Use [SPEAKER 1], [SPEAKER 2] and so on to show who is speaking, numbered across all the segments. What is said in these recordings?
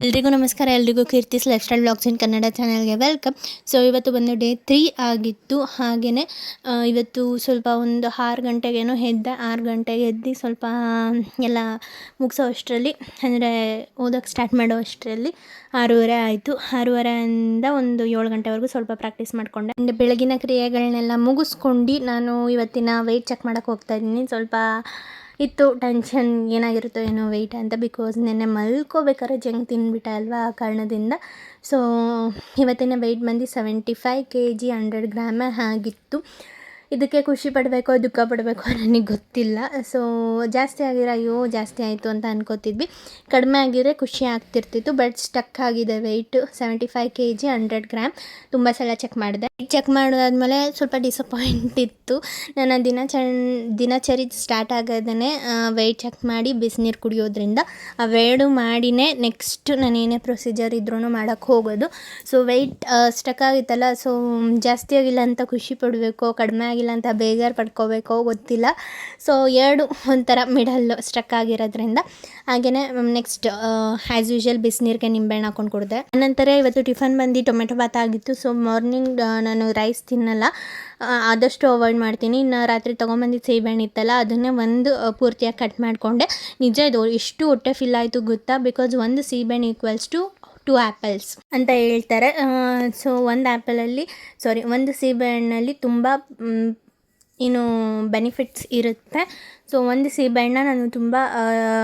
[SPEAKER 1] ಎಲ್ರಿಗೂ ನಮಸ್ಕಾರ, ಎಲ್ರಿಗೂ Keerthi's lifestyle blogs in Kannada ಚಾನಲ್ಗೆ ವೆಲ್ಕಮ್ ಸೊ ಇವತ್ತು ಬಂದು ಡೇ ತ್ರೀ ಆಗಿತ್ತು. ಹಾಗೆಯೇ ಇವತ್ತು ಸ್ವಲ್ಪ ಒಂದು ಆರು ಗಂಟೆಗೇನೋ ಎದ್ದೆ, ಆರು ಗಂಟೆಗೆ ಎದ್ದು ಸ್ವಲ್ಪ ಎಲ್ಲ ಮುಗಿಸೋ ಅಷ್ಟರಲ್ಲಿ, ಅಂದರೆ ಓದೋಕ್ಕೆ ಸ್ಟಾರ್ಟ್ ಮಾಡೋ ಅಷ್ಟರಲ್ಲಿ ಆರೂವರೆ ಆಯಿತು. ಆರೂವರೆಯಿಂದ ಒಂದು ಏಳು ಗಂಟೆವರೆಗೂ ಸ್ವಲ್ಪ ಪ್ರಾಕ್ಟೀಸ್ ಮಾಡಿಕೊಂಡೆ. ಅಂದರೆ ಬೆಳಗಿನ ಕ್ರಿಯೆಗಳನ್ನೆಲ್ಲ ಮುಗಿಸ್ಕೊಂಡು ನಾನು ಇವತ್ತಿನ ವೆಯ್ಟ್ ಚೆಕ್ ಮಾಡೋಕ್ಕೆ ಹೋಗ್ತಾ ಇದ್ದೀನಿ. ಸ್ವಲ್ಪ ಇತ್ತು. ಟೆನ್ಷನ್ ಏನಾಗಿರುತ್ತೋ ಏನೋ ವೆಯ್ಟ್ ಅಂತ ಬಿಕಾಸ್ ನೆನ್ನೆ ಮಲ್ಕೋಬೇಕಾದ್ರೆ ಜಂಕ್ ತಿಂದ್ಬಿಟ್ಟೆ ಅಲ್ವಾ ಆ ಕಾರಣದಿಂದ. ಸೊ ಇವತ್ತಿನ ವೆಯ್ಟ್ ಬಂದು seventy five K G hundred ಗ್ರಾಮೇ ಆಗಿತ್ತು. ಇದಕ್ಕೆ ಖುಷಿ ಪಡಬೇಕೋ, ದುಃಖ ಪಡಬೇಕೋ ನನಗೆ ಗೊತ್ತಿಲ್ಲ. ಸೊ ಜಾಸ್ತಿ ಆಗಿರೋ ಅಯ್ಯೋ, ಜಾಸ್ತಿ ಆಯಿತು ಅಂತ ಅನ್ಕೋತಿದ್ವಿ. ಕಡಿಮೆ ಆಗಿದ್ರೆ ಖುಷಿ ಆಗ್ತಿರ್ತಿತ್ತು ಬಟ್ ಸ್ಟಕ್ ಆಗಿದೆ weight seventy five K G hundred gram ತುಂಬ ಸಲ ಚೆಕ್ ಮಾಡಿದೆ. ಚೆಕ್ ಮಾಡಿದಾದ್ಮೇಲೆ ಸ್ವಲ್ಪ ಡಿಸಪಾಯಿಂಟ್ ಇತ್ತು. ನನ್ನ ದಿನಚ ದಿನಚರಿ ಸ್ಟಾರ್ಟ್ ಆಗೋದೇ ವೆಯ್ಟ್ ಚೆಕ್ ಮಾಡಿ ಬಿಸಿನೀರು ಕುಡಿಯೋದ್ರಿಂದ ಅವೆರಡು ಮಾಡಿನೇ ನೆಕ್ಸ್ಟ್ ನಾನು ಏನೇ ಪ್ರೊಸೀಜರ್ ಇದ್ರೂ ಮಾಡೋಕ್ಕೆ ಹೋಗೋದು. ಸೊ ವೆಯ್ಟ್ ಸ್ಟಕ್ ಆಗಿತ್ತಲ್ಲ ಸೊ ಜಾಸ್ತಿ ಆಗಿಲ್ಲ ಅಂತ ಖುಷಿ ಪಡಬೇಕು, ಕಡಿಮೆ ಆಗಿಲ್ಲ ಅಂತ ಬೇಜಾರು ಪಡ್ಕೋಬೇಕೋ ಗೊತ್ತಿಲ್ಲ. ಸೊ ಎರಡು ಒಂಥರ ಮಿಡಲ್ಲು ಸ್ಟ್ರಕ್ ಆಗಿರೋದ್ರಿಂದ ಹಾಗೆಯೇ ನೆಕ್ಸ್ಟ್ ಆ್ಯಸ್ ಯೂಶಲ್ ಬಿಸಿನೀರಿಗೆ ನಿಂಬೆಹಣ್ಣು ಹಾಕೊಂಡು ಕುಡಿದೆ. ಆನಂತರ ಇವತ್ತು ಟಿಫನ್ ಬಂದು ಟೊಮೆಟೊ ಬಾತ್ ಆಗಿತ್ತು. ಸೊ ಮಾರ್ನಿಂಗ್ ನಾನು ರೈಸ್ ತಿನ್ನಲ್ಲ. ಆದಷ್ಟು ಅವಾಯ್ಡ್ ಮಾಡ್ತೀನಿ. ಇನ್ನು ರಾತ್ರಿ ತೊಗೊಂಬಂದಿದ್ದು ಸೀಬೆಹಣ್ಣು ಇತ್ತಲ್ಲ, ಅದನ್ನೇ ಒಂದು ಪೂರ್ತಿಯಾಗಿ ಕಟ್ ಮಾಡಿಕೊಂಡೆ. ನಿಜ ಇದು ಎಷ್ಟು ಹೊಟ್ಟೆ ಫಿಲ್ ಆಯಿತು ಗೊತ್ತಾ? ಬಿಕಾಸ್ ಒಂದು ಸೀಬೆಹಣ್ಣು ಈಕ್ವಲ್ಸ್ ಟು ಟು ಆ್ಯಪಲ್ಸ್ ಅಂತ ಹೇಳ್ತಾರೆ. ಸೊ ಒಂದು ಆ್ಯಪಲಲ್ಲಿ ಸಾರಿ ಒಂದು ಸೀಬೆಹಣ್ಣಲ್ಲಿ ತುಂಬ ಏನು ಬೆನಿಫಿಟ್ಸ್ ಇರುತ್ತೆ. ಸೊ ಒಂದು ಸೀಬೆಹಣ್ಣ ನಾನು ತುಂಬ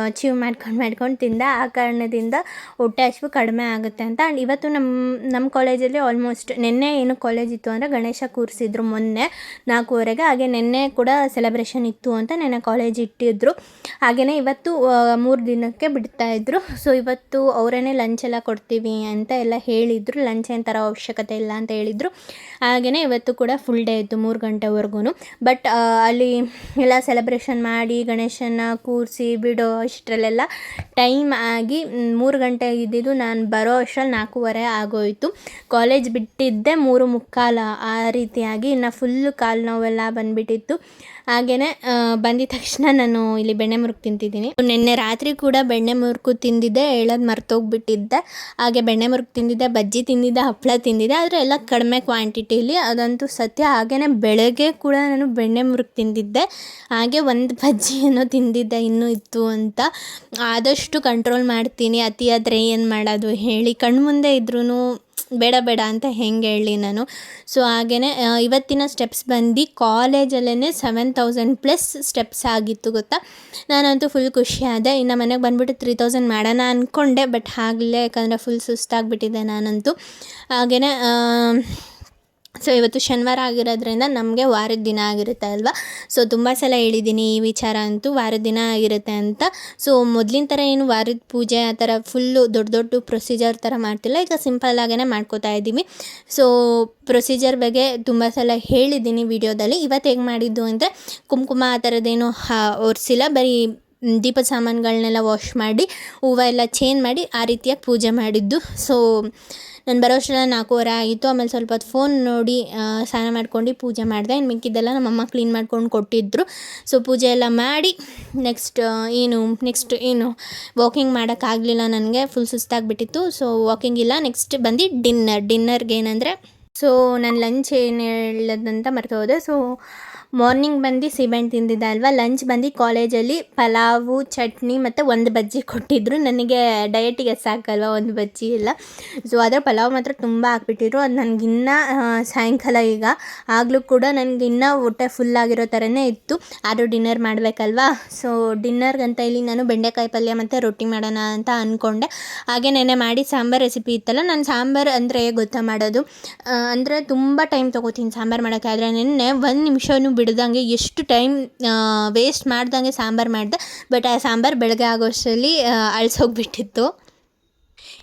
[SPEAKER 1] ಅಚೀವ್ ಮಾಡ್ಕೊಂಡು ಮಾಡ್ಕೊಂಡು ತಿಂದೆ. ಆ ಕಾರಣದಿಂದ ಹೊಟ್ಟೆ ಹಸಿವು ಕಡಿಮೆ ಆಗುತ್ತೆ ಅಂತ. ಆ್ಯಂಡ್ ಇವತ್ತು ನಮ್ಮ ನಮ್ಮ ಕಾಲೇಜಲ್ಲಿ ಆಲ್ಮೋಸ್ಟ್ ನಿನ್ನೆ ಏನು ಕಾಲೇಜ್ ಇತ್ತು ಅಂದರೆ ಗಣೇಶ ಕೂರಿಸಿದ್ರು ಮೊನ್ನೆ ನಾಲ್ಕೂವರೆಗೆ. ಹಾಗೆ ನಿನ್ನೆ ಕೂಡ ಸೆಲೆಬ್ರೇಷನ್ ಇತ್ತು ಅಂತ ನೆನ್ನೆ ಕಾಲೇಜ್ ಇಟ್ಟಿದ್ರು. ಹಾಗೆಯೇ ಇವತ್ತು ಮೂರು ದಿನಕ್ಕೆ ಬಿಡ್ತಾ ಬಿಡ್ತಾಯಿದ್ರು ಸೊ ಇವತ್ತು ಅವರೇ ಲಂಚ್ ಎಲ್ಲ ಕೊಡ್ತೀವಿ ಅಂತ ಎಲ್ಲ ಹೇಳಿದರು. ಲಂಚ್ ಏನು ಥರ ಅವಶ್ಯಕತೆ ಇಲ್ಲ ಅಂತ ಹೇಳಿದರು. ಹಾಗೆಯೇ ಇವತ್ತು ಕೂಡ ಫುಲ್ ಡೇ ಇತ್ತು, ಮೂರು ಗಂಟೆವರೆಗೂ ಬಟ್ ಅಲ್ಲಿ ಎಲ್ಲ ಸೆಲೆಬ್ರೇಷನ್ ಮಾಡಿ ಗಣೇಶನ ಕೂರಿಸಿ ಬಿಡೋ ಅಷ್ಟರಲ್ಲೆಲ್ಲ ಟೈಮ್ ಆಗಿ ಮೂರು ಗಂಟೆ ಇದ್ದಿದ್ದು ನಾನು ಬರೋ ಅಷ್ಟರಲ್ಲಿ ನಾಲ್ಕೂವರೆ ಆಗೋಯಿತು. ಕಾಲೇಜ್ ಬಿಟ್ಟಿದ್ದೆ ಮೂರು ಮುಕ್ಕಾಲು ಆ ರೀತಿಯಾಗಿ. ಇನ್ನು ಫುಲ್ಲು ಕಾಲು ನೋವೆಲ್ಲ ಬಂದುಬಿಟ್ಟಿತ್ತು. ಹಾಗೆಯೇ ಬಂದಿದ ತಕ್ಷಣ ನಾನು ಇಲ್ಲಿ ಬೆಣ್ಣೆ ಮುರುಕು ತಿಂತಿದ್ದೀನಿ. ನಿನ್ನೆ ರಾತ್ರಿ ಕೂಡ ಬೆಣ್ಣೆ ಮುರುಕು ತಿಂದಿದ್ದೆ, ಹೇಳೋದು ಮರ್ತೋಗ್ಬಿಟ್ಟಿದ್ದೆ. ಹಾಗೆ ಬೆಣ್ಣೆ ಮುರುಕು ತಿಂದಿದ್ದೆ, ಬಜ್ಜಿ ತಿಂದಿದ್ದೆ ಹಪ್ಪಳ ತಿಂದಿದ್ದೆ, ಆದರೆ ಎಲ್ಲ ಕಡಿಮೆ ಕ್ವಾಂಟಿಟಿಲಿ. ಅದಂತೂ ಸತ್ಯ ಹಾಗೆಯೇ ಬೆಳಗ್ಗೆ ಕೂಡ ನಾನು ಬೆಣ್ಣೆ ಮುರುಕು ತಿಂದಿದ್ದೆ. ಹಾಗೆ ಒಂದು ಬಜ್ಜಿ ಏನೋ ತಿಂದಿದ್ದೆ, ಇನ್ನೂ ಇತ್ತು ಅಂತ. ಆದಷ್ಟು ಕಂಟ್ರೋಲ್ ಮಾಡ್ತೀನಿ, ಅತಿಯಾದರೆ ಏನು ಮಾಡೋದು ಹೇಳಿ. ಕಣ್ಮುಂದೆ ಇದ್ರೂ ಬೇಡ ಬೇಡ ಅಂತ ಹೆಂಗೆ ಹೇಳಿ ನಾನು. ಸೊ ಹಾಗೇ ಇವತ್ತಿನ ಸ್ಟೆಪ್ಸ್ ಬಂದು ಕಾಲೇಜಲ್ಲೇ ಸೆವೆನ್ ತೌಸಂಡ್ ಪ್ಲಸ್ ಸ್ಟೆಪ್ಸ್ ಆಗಿತ್ತು ಗೊತ್ತಾ? ನಾನಂತೂ ಫುಲ್ ಖುಷಿ ಆದೆ. ಇನ್ನು ಮನೆಗೆ ಬಂದುಬಿಟ್ಟು ತ್ರೀ ತೌಸಂಡ್ ಮಾಡೋಣ ಅಂದ್ಕೊಂಡೆ ಬಟ್ ಆಗಲೇ ಯಾಕಂದರೆ ಫುಲ್ ಸುಸ್ತಾಗಿಬಿಟ್ಟಿದೆ ನಾನಂತೂ. ಹಾಗೆಯೇ ಸೊ ಇವತ್ತು ಶನಿವಾರ ಆಗಿರೋದ್ರಿಂದ ನಮಗೆ ವಾರದ ದಿನ ಆಗಿರುತ್ತೆ ಅಲ್ವಾ? ಸೊ ತುಂಬ ಸಲ ಹೇಳಿದ್ದೀನಿ ಈ ವಿಚಾರ ಅಂತೂ ವಾರದ ದಿನ ಆಗಿರುತ್ತೆ ಅಂತ. ಸೊ ಮೊದಲಿನ ಥರ ಏನು ವಾರದ ಪೂಜೆ ಆ ಥರ ಫುಲ್ಲು ದೊಡ್ಡ ದೊಡ್ಡ ಪ್ರೊಸೀಜರ್ ಥರ ಮಾಡ್ತಿಲ್ಲ. ಈಗ ಸಿಂಪಲ್ ಆಗೇ ಮಾಡ್ಕೋತಾ ಇದ್ದೀವಿ. ಸೊ ಪ್ರೊಸೀಜರ್ ಬಗ್ಗೆ ತುಂಬ ಸಲ ಹೇಳಿದ್ದೀನಿ ವಿಡಿಯೋದಲ್ಲಿ. ಇವತ್ತು ಹೇಗೆ ಮಾಡಿದ್ದು ಅಂದರೆ ಕುಂಕುಮ ಆ ಥರದ್ದೇನು ಒರೆಸಿಲ್ಲ. ಬರೀ ದೀಪದ ಸಾಮಾನುಗಳನ್ನೆಲ್ಲ ವಾಶ್ ಮಾಡಿ, ಹೂವು ಎಲ್ಲ ಚೇಂಜ್ ಮಾಡಿ ಆ ರೀತಿಯಾಗಿ ಪೂಜೆ ಮಾಡಿದ್ದು. ಸೊ ನಾನು ಬರೋ ಅಷ್ಟೆಲ್ಲ ನಾಲ್ಕೂವರೆ ಆಗಿತ್ತು ಆಮೇಲೆ ಸ್ವಲ್ಪ ಹೊತ್ತು ಫೋನ್ ನೋಡಿ ಸ್ನಾನ ಮಾಡ್ಕೊಂಡು ಪೂಜೆ ಮಾಡಿದೆ. ಇನ್ನು ಮಿಕ್ಕಿದ್ದೆಲ್ಲ ನಮ್ಮಮ್ಮ ಕ್ಲೀನ್ ಮಾಡ್ಕೊಂಡು ಕೊಟ್ಟಿದ್ದರು ಸೊ ಪೂಜೆ ಎಲ್ಲ ಮಾಡಿ ನೆಕ್ಸ್ಟ್ ಏನು ನೆಕ್ಸ್ಟ್ ಏನು ವಾಕಿಂಗ್ ಮಾಡೋಕ್ಕಾಗಲಿಲ್ಲ ನನಗೆ. ಫುಲ್ ಸುಸ್ತಾಗಿಬಿಟ್ಟಿತ್ತು. ಸೊ ವಾಕಿಂಗ್ ಇಲ್ಲ. ನೆಕ್ಸ್ಟ್ ಬಂದು ಡಿನ್ನರ್ ಡಿನ್ನರ್ಗೆ ಏನಂದರೆ ಸೊ ನಾನು ಲಂಚ್ ಏನು ಹೇಳದಂತ ಮರ್ತೋದೆ ಸೊ ಮಾರ್ನಿಂಗ್ ಬಂದು ಸಿಮೆಂಟ್ ತಿಂದಿದ್ದೆ ಅಲ್ವಾ? ಲಂಚ್ ಬಂದು ಕಾಲೇಜಲ್ಲಿ ಪಲಾವು, ಚಟ್ನಿ ಮತ್ತು ಒಂದು ಬಜ್ಜಿ ಕೊಟ್ಟಿದ್ದರು ನನಗೆ ಡಯಟಿಗೆ ಸಾಕಲ್ವ ಒಂದು ಬಜ್ಜಿ ಎಲ್ಲ? ಸೊ ಅದರ ಪಲಾವ್ ಮಾತ್ರ ತುಂಬ ಹಾಕ್ಬಿಟ್ಟಿದ್ರು. ಅದು ನನಗಿನ್ನ ಸಾಯಂಕಾಲ ಈಗ. ಆಗಲೂ ಕೂಡ ನನಗೆ ಇನ್ನೂ ಹೊಟ್ಟೆ ಫುಲ್ ಆಗಿರೋ ಥರನೇ ಇತ್ತು. ಆದರೂ ಡಿನ್ನರ್ ಮಾಡಬೇಕಲ್ವಾ? ಸೊ ಡಿನ್ನರ್ಗಂತ ಇಲ್ಲಿ ನಾನು ಬೆಂಡೆಕಾಯಿ ಪಲ್ಯ ಮತ್ತು ರೊಟ್ಟಿ ಮಾಡೋಣ ಅಂತ ಅಂದ್ಕೊಂಡೆ ಹಾಗೆ ನೆನೆ ಮಾಡಿ ಸಾಂಬಾರು ರೆಸಿಪಿ ಇತ್ತಲ್ಲ, ನಾನು ಸಾಂಬಾರು ಅಂದರೆ ಗೊತ್ತಾ ಮಾಡೋದು? ಅಂದರೆ ತುಂಬ ಟೈಮ್ ತೊಗೋತೀನಿ ಸಾಂಬಾರು ಮಾಡೋಕ್ಕೆ. ಆದರೆ ನೆನ್ನೆ ಒಂದು ನಿಮಿಷವೂ ಬಿಡ್ದಂಗೆ ಎಷ್ಟು ಟೈಮ್ ವೇಸ್ಟ್ ಮಾಡ್ದಂಗೆ ಸಾಂಬಾರು ಮಾಡಿದೆ. ಬಟ್ ಆ ಸಾಂಬಾರು ಬೆಳಗ್ಗೆ ಆಗೋಷ್ಟರಲ್ಲಿ ಅಳ್ಸೋಗ್ಬಿಟ್ಟಿತ್ತು.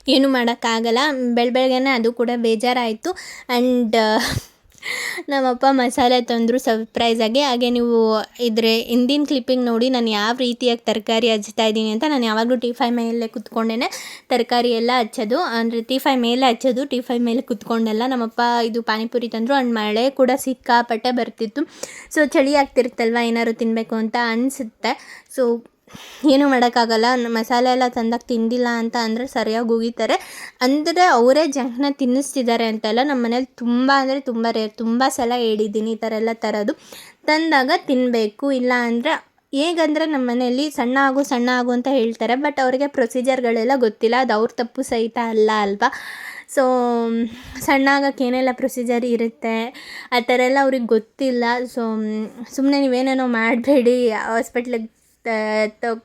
[SPEAKER 1] ಏನೂ ಮಾಡೋಕ್ಕಾಗಲ್ಲ. ಬೆಳ, ಬೆಳಗ್ಗೆನೇ ಅದು ಕೂಡ ಬೇಜಾರಾಯಿತು. ಆ್ಯಂಡ್ ನಮ್ಮಪ್ಪ ಮಸಾಲೆ ತಂದರು ಸರ್ಪ್ರೈಸಾಗಿ ಹಾಗೆ ನೀವು ಇದ್ರೆ ಹಿಂದಿನ ಕ್ಲಿಪ್ಪಿಂಗ್ ನೋಡಿ ನಾನು ಯಾವ ರೀತಿಯಾಗಿ ತರಕಾರಿ ಹಚ್ತಾ ಇದ್ದೀನಿ ಅಂತ ನಾನು ಯಾವಾಗಲೂ ಟಿಫೈ ಮೇಲೆ ಕುತ್ಕೊಂಡೇ ತರಕಾರಿ ಎಲ್ಲ ಹಚ್ಚೋದು. ಅಂದರೆ ಟಿಫೈ ಮೇಲೆ ಹಚ್ಚೋದು ಟಿಫೈ ಮೇಲೆ ಕುತ್ಕೊಂಡೆಲ್ಲ ನಮ್ಮಪ್ಪ ಇದು ಪಾನಿಪುರಿ ತಂದರು. ಅಂಡ್ ಮಳೆ ಕೂಡ ಸಿಕ್ಕಾಪಟ್ಟೆ ಬರ್ತಿತ್ತು. ಸೊ ಚಳಿ ಆಗ್ತಿರುತ್ತಲ್ವ? ಏನಾದ್ರು ತಿನ್ನಬೇಕು ಅಂತ ಅನಿಸುತ್ತೆ. ಸೊ ಏನೂ ಮಾಡೋಕ್ಕಾಗಲ್ಲ ಮಸಾಲೆ ಎಲ್ಲ ತಂದಾಗ ತಿಂದಿಲ್ಲ ಅಂತ ಅಂದರೆ ಸರಿಯಾಗಿ ಉಗಿತಾರೆ. ಅಂದರೆ ಅವರೇ ಜಂಕ್ನ ತಿನ್ನಿಸ್ತಿದ್ದಾರೆ ಅಂತೆಲ್ಲ ನಮ್ಮ ಮನೇಲಿ ತುಂಬ ಅಂದರೆ ತುಂಬ ರೇರ್ ತುಂಬ ಸಲ ಹೇಳಿದ್ದೀನಿ ಈ ಥರ ಎಲ್ಲ ತರೋದು. ತಂದಾಗ ತಿನ್ನಬೇಕು ಇಲ್ಲ ಅಂದರೆ ಹೇಗಂದರೆ ನಮ್ಮ ಮನೆಯಲ್ಲಿ ಸಣ್ಣ ಆಗು ಸಣ್ಣ ಆಗು ಅಂತ ಹೇಳ್ತಾರೆ, ಬಟ್ ಅವರಿಗೆ ಪ್ರೊಸೀಜರ್ಗಳೆಲ್ಲ ಗೊತ್ತಿಲ್ಲ, ಅದು ಅವ್ರ ತಪ್ಪು ಸಹಿತ ಅಲ್ಲ ಅಲ್ವಾ? ಸೊ, ಸಣ್ಣ ಆಗಕ್ಕೆ ಏನೆಲ್ಲ ಪ್ರೊಸೀಜರ್ ಇರುತ್ತೆ, ಆ ಥರ ಎಲ್ಲ ಅವ್ರಿಗೆ ಗೊತ್ತಿಲ್ಲ. ಸೊ ಸುಮ್ಮನೆ ನೀವೇನೇನೋ ಮಾಡಬೇಡಿ, ಹಾಸ್ಪಿಟ್ಲಿಗೆ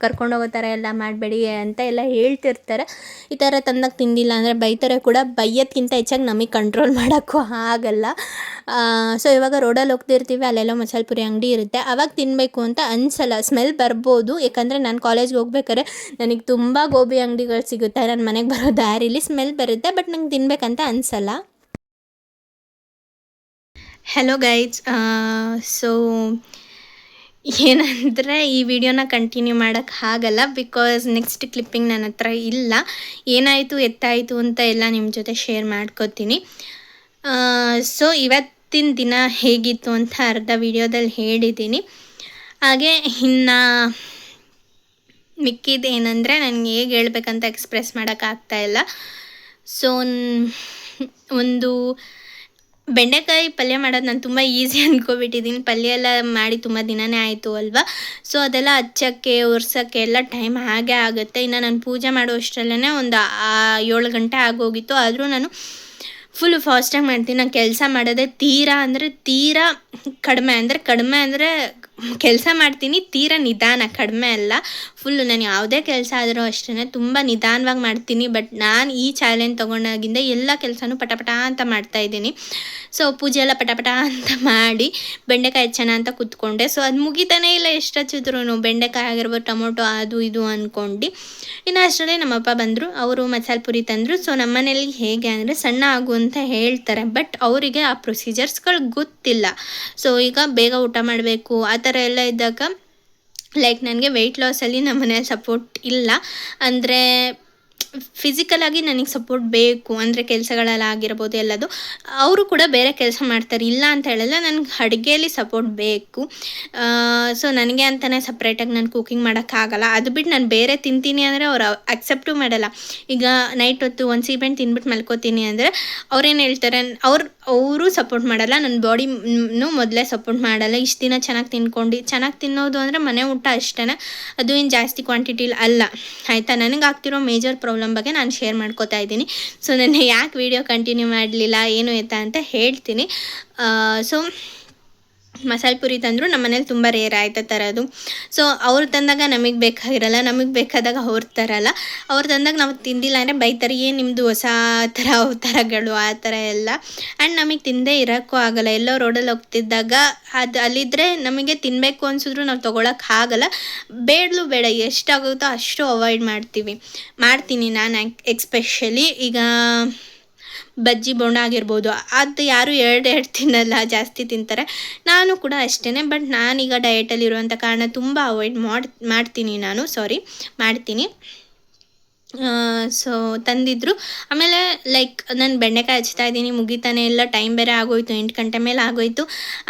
[SPEAKER 1] ಕರ್ಕೊಂಡು ಹೋಗೋ ಥರ ಎಲ್ಲ ಮಾಡಬೇಡಿ ಅಂತ ಎಲ್ಲ ಹೇಳ್ತಿರ್ತಾರೆ. ಈ ಥರ ತಂದಾಗ ತಿಂದಿಲ್ಲ ಅಂದರೆ ಬೈತಾರೆ ಕೂಡ. ಬೈಯೋದ್ಕಿಂತ ಹೆಚ್ಚಾಗಿ ನಮಗೆ ಕಂಟ್ರೋಲ್ ಮಾಡೋಕ್ಕೂ ಆಗಲ್ಲ. ಸೊ ಇವಾಗ ರೋಡಲ್ಲಿ ಹೋಗ್ತಿರ್ತೀವಿ, ಅಲ್ಲೆಲ್ಲ ಮಸಾಲೆ ಪುರಿ ಅಂಗಡಿ ಇರುತ್ತೆ. ಅವಾಗ ತಿನ್ನಬೇಕು ಅಂತ ಅನ್ಸಲ್ಲ. ಸ್ಮೆಲ್ ಬರ್ಬೋದು. ಯಾಕಂದರೆ ನಾನು ಕಾಲೇಜ್ಗೆ ಹೋಗ್ಬೇಕಾದ್ರೆ ನನಗೆ ತುಂಬ ಗೋಬಿ ಅಂಗಡಿಗಳು ಸಿಗುತ್ತೆ. ನನ್ನ ಮನೆಗೆ ಬರೋ ದಾರಿಲಿ ಸ್ಮೆಲ್ ಬರುತ್ತೆ ಬಟ್ ನಂಗೆ ತಿನ್ಬೇಕಂತ ಅನ್ಸಲ್ಲ. ಹಲೋ ಗೈಡ್ಸ್ ಸೊ ಏನಂದರೆ ಈ ವಿಡಿಯೋನ ಕಂಟಿನ್ಯೂ ಮಾಡೋಕ್ಕೆ ಆಗಲ್ಲ ಬಿಕಾಸ್ ನೆಕ್ಸ್ಟ್ ಕ್ಲಿಪ್ಪಿಂಗ್ ನನ್ನ ಹತ್ರ ಇಲ್ಲ. ಏನಾಯಿತು, ಎತ್ತಾಯಿತು ಅಂತ ಎಲ್ಲ ನಿಮ್ಮ ಜೊತೆ ಶೇರ್ ಮಾಡ್ಕೋತೀನಿ. ಸೊ ಇವತ್ತಿನ ದಿನ ಹೇಗಿತ್ತು ಅಂತ ಅರ್ಧ ವಿಡಿಯೋದಲ್ಲಿ ಹೇಳಿದ್ದೀನಿ ಹಾಗೆ ಇನ್ನು ಮಿಕ್ಕಿದ್ದು ಏನಂದರೆ ನನಗೆ ಹೇಗೆ ಹೇಳ್ಬೇಕಂತ ಎಕ್ಸ್ಪ್ರೆಸ್ ಮಾಡೋಕ್ಕಾಗ್ತಾಯಿಲ್ಲ ಸೊ ಒಂದು ಬೆಂಡೆಕಾಯಿ ಪಲ್ಯ ಮಾಡೋದು ನಾನು ತುಂಬ ಈಸಿ ಅಂದ್ಕೊಬಿಟ್ಟಿದ್ದೀನಿ ಪಲ್ಯ ಎಲ್ಲ ಮಾಡಿ ತುಂಬ ದಿನನೇ ಆಯಿತು ಅಲ್ವಾ? ಸೊ ಅದೆಲ್ಲ ಹಚ್ಚಕ್ಕೆ, ಒರ್ಸೋಕ್ಕೆ ಎಲ್ಲ ಟೈಮ್ ಹಾಗೆ ಆಗುತ್ತೆ. ಇನ್ನು ನಾನು ಪೂಜೆ ಮಾಡೋ ಅಷ್ಟರಲ್ಲೇ ಒಂದು ಏಳು ಗಂಟೆ ಆಗೋಗಿತ್ತು. ಆದರೂ ನಾನು ಫುಲ್ ಫಾಸ್ಟಾಗಿ ಮಾಡ್ತೀನಿ. ನಾನು ಕೆಲಸ ಮಾಡೋದೇ ತೀರಾ ಅಂದರೆ ತೀರಾ ಕಡಿಮೆ. ಅಂದರೆ ಕಡಿಮೆ ಅಂದರೆ ಕೆಲಸ ಮಾಡ್ತೀನಿ, ತೀರಾ ನಿಧಾನ, ಕಡಿಮೆ ಅಲ್ಲ. ಫುಲ್ಲು ನಾನು ಯಾವುದೇ ಕೆಲಸ ಆದರೂ ಅಷ್ಟೇ ತುಂಬ ನಿಧಾನವಾಗಿ ಮಾಡ್ತೀನಿ ಬಟ್ ನಾನು ಈ ಚಾಲೆಂಜ್ ತೊಗೊಂಡಾಗಿಂದ ಎಲ್ಲ ಕೆಲಸನೂ ಪಟಪಟ ಪಟ ಅಂತ ಮಾಡ್ತಾಯಿದ್ದೀನಿ ಸೊ ಪೂಜೆ ಎಲ್ಲ ಪಟ ಪಟ ಅಂತ ಮಾಡಿ ಬೆಂಡೆಕಾಯಿ ಹೆಚ್ಚಣ ಅಂತ ಕೂತ್ಕೊಂಡೆ. ಸೊ ಅದು ಮುಗಿತಾನೇ ಇಲ್ಲ ಎಷ್ಟು ಹಚ್ಚಿದ್ರು ಬೆಂಡೆಕಾಯಿ ಆಗಿರ್ಬೋದು, ಟೊಮೊಟೊ ಅದು ಇದು ಅಂದ್ಕೊಂಡು ಇನ್ನು ಅಷ್ಟರಲ್ಲಿ ನಮ್ಮಪ್ಪ ಬಂದರು, ಅವರು ಮಸಾಲೆ ಪುರಿ ತಂದರು. ಸೊ ನಮ್ಮನೇಲಿ ಹೇಗೆ ಅಂದರೆ ಸಣ್ಣ ಆಗು ಅಂತ ಹೇಳ್ತಾರೆ ಬಟ್ ಅವರಿಗೆ ಆ ಪ್ರೊಸೀಜರ್ಸ್ಗಳು ಗೊತ್ತಿಲ್ಲ. ಸೊ ಈಗ ಬೇಗ ಊಟ ಮಾಡಬೇಕು, ಆ ಎಲ್ಲ ಇದ್ದಾಗ ಲೈಕ್ ನನಗೆ ವೆಯ್ಟ್ ಲಾಸಲ್ಲಿ ನಮ್ಮ ಮನೇಲಿ ಸಪೋರ್ಟ್ ಇಲ್ಲ. ಅಂದರೆ ಫಿಸಿಕಲಾಗಿ ನನಗೆ ಸಪೋರ್ಟ್ ಬೇಕು, ಅಂದರೆ ಕೆಲಸಗಳಲ್ಲಾಗಿರ್ಬೋದು ಎಲ್ಲದು, ಅವರು ಕೂಡ ಬೇರೆ ಕೆಲಸ ಮಾಡ್ತಾರೆ, ಇಲ್ಲ ಅಂತ ಹೇಳಲ್ಲ, ನನಗೆ ಅಡುಗೆಯಲ್ಲಿ ಸಪೋರ್ಟ್ ಬೇಕು. ಸೊ ನನಗೆ ಅಂತಲೇ ಸಪ್ರೇಟಾಗಿ ನಾನು ಕುಕಿಂಗ್ ಮಾಡೋಕ್ಕಾಗಲ್ಲ. ಅದು ಬಿಟ್ಟು ನಾನು ಬೇರೆ ತಿಂತೀನಿ ಅಂದರೆ ಅವ್ರು ಅಕ್ಸೆಪ್ಟು ಮಾಡಲ್ಲ. ಈಗ ನೈಟ್ ಹೊತ್ತು ಒಂದು ಸೀಮೆಂಟ್ ತಿಂದ್ಬಿಟ್ಟು ಮಲ್ಕೋತೀನಿ ಅಂದರೆ ಅವ್ರೇನು ಹೇಳ್ತಾರೆ, ಅವ್ರು, ಅವರು ಸಪೋರ್ಟ್ ಮಾಡಲ್ಲ ನನ್ನ ಬಾಡಿನೂ ಮೊದಲೇ ಸಪೋರ್ಟ್ ಮಾಡಲ್ಲ. ಇಷ್ಟು ದಿನ ಚೆನ್ನಾಗಿ ತಿನ್ಕೊಂಡು, ಚೆನ್ನಾಗಿ ತಿನ್ನೋದು ಅಂದರೆ ಮನೆ ಊಟ ಅಷ್ಟೇ ಅದು ಏನು ಜಾಸ್ತಿ ಕ್ವಾಂಟಿಟಿಲಿ ಅಲ್ಲ, ಆಯಿತಾ? ನನಗೆ ಆಗ್ತಿರೋ ಮೇಜರ್ ಪ್ರಾಬ್ಲಮ್ ಬಗ್ಗೆ ನಾನು ಶೇರ್ ಮಾಡ್ಕೋತಾ ಇದ್ದೀನಿ. ಸೊ ನಾನು ಯಾಕೆ ವೀಡಿಯೋ ಕಂಟಿನ್ಯೂ ಮಾಡಲಿಲ್ಲ, ಏನು ಎತ್ತ ಅಂತ ಹೇಳ್ತೀನಿ. ಸೊ ಮಸಾಲೆ ಪುರಿ ತಂದರು ನಮ್ಮ ಮನೇಲಿ ತುಂಬ ರೇರ್ ಆಯ್ತು ತರೋದು. ಸೊ ಅವ್ರು ತಂದಾಗ ನಮಗೆ ಬೇಕಾಗಿರಲ್ಲ, ನಮಗೆ ಬೇಕಾದಾಗ ಅವ್ರು ತರಲ್ಲ. ಅವ್ರು ತಂದಾಗ ನಾವು ತಿಂದಿಲ್ಲ ಅಂದರೆ ಬೈತಾರೆ, ಏನು ನಿಮ್ಮದು ಹೊಸ ಥರ ಥರಗಳು ಆ ಥರ ಎಲ್ಲ? ಆ್ಯಂಡ್ ನಮಗೆ ತಿಂದೇ ಇರೋಕ್ಕೂ ಆಗಲ್ಲ. ಎಲ್ಲೋ ರೋಡಲ್ಲಿ ಹೋಗ್ತಿದ್ದಾಗ ಅದು ಅಲ್ಲಿದ್ದರೆ ನಮಗೆ ತಿನ್ನಬೇಕು ಅನಿಸಿದ್ರು ನಾವು ತೊಗೊಳಕ್ಕೆ ಆಗಲ್ಲ. ಬೇಡಲು ಬೇಡ, ಎಷ್ಟಾಗುತ್ತೋ ಅಷ್ಟು ಅವಾಯ್ಡ್ ಮಾಡ್ತೀವಿ. ಮಾಡ್ತೀನಿ ನಾನು ಎಕ್ಸ್ಪೆಷಲಿ ಈಗ ಬಜ್ಜಿ ಬೋಣ ಆಗಿರ್ಬೋದು, ಅದು ಯಾರು ಎರಡು ಎರಡು ತಿನ್ನಲ್ಲ, ಜಾಸ್ತಿ ತಿಂತಾರೆ. ನಾನು ಕೂಡ ಅಷ್ಟೇ ಬಟ್ ನಾನೀಗ ಡಯಟಲ್ಲಿರುವಂಥ ಕಾರಣ ತುಂಬ ಅವಾಯ್ಡ್ ಮಾಡಿ, ಮಾಡ್ತೀನಿ ನಾನು ಸಾರಿ ಮಾಡ್ತೀನಿ. ಸೊ ತಂದಿದ್ದರು ಆಮೇಲೆ ಲೈಕ್ ನಾನು ಬೆಂಡೆಕಾಯಿ ಹಚ್ತಾ ಇದ್ದೀನಿ. ಮುಗಿತಾನೆ ಎಲ್ಲ ಟೈಮ್ ಬೇರೆ ಆಗೋಯ್ತು, ಎಂಟು ಗಂಟೆ ಮೇಲೆ ಆಗೋಯ್ತು.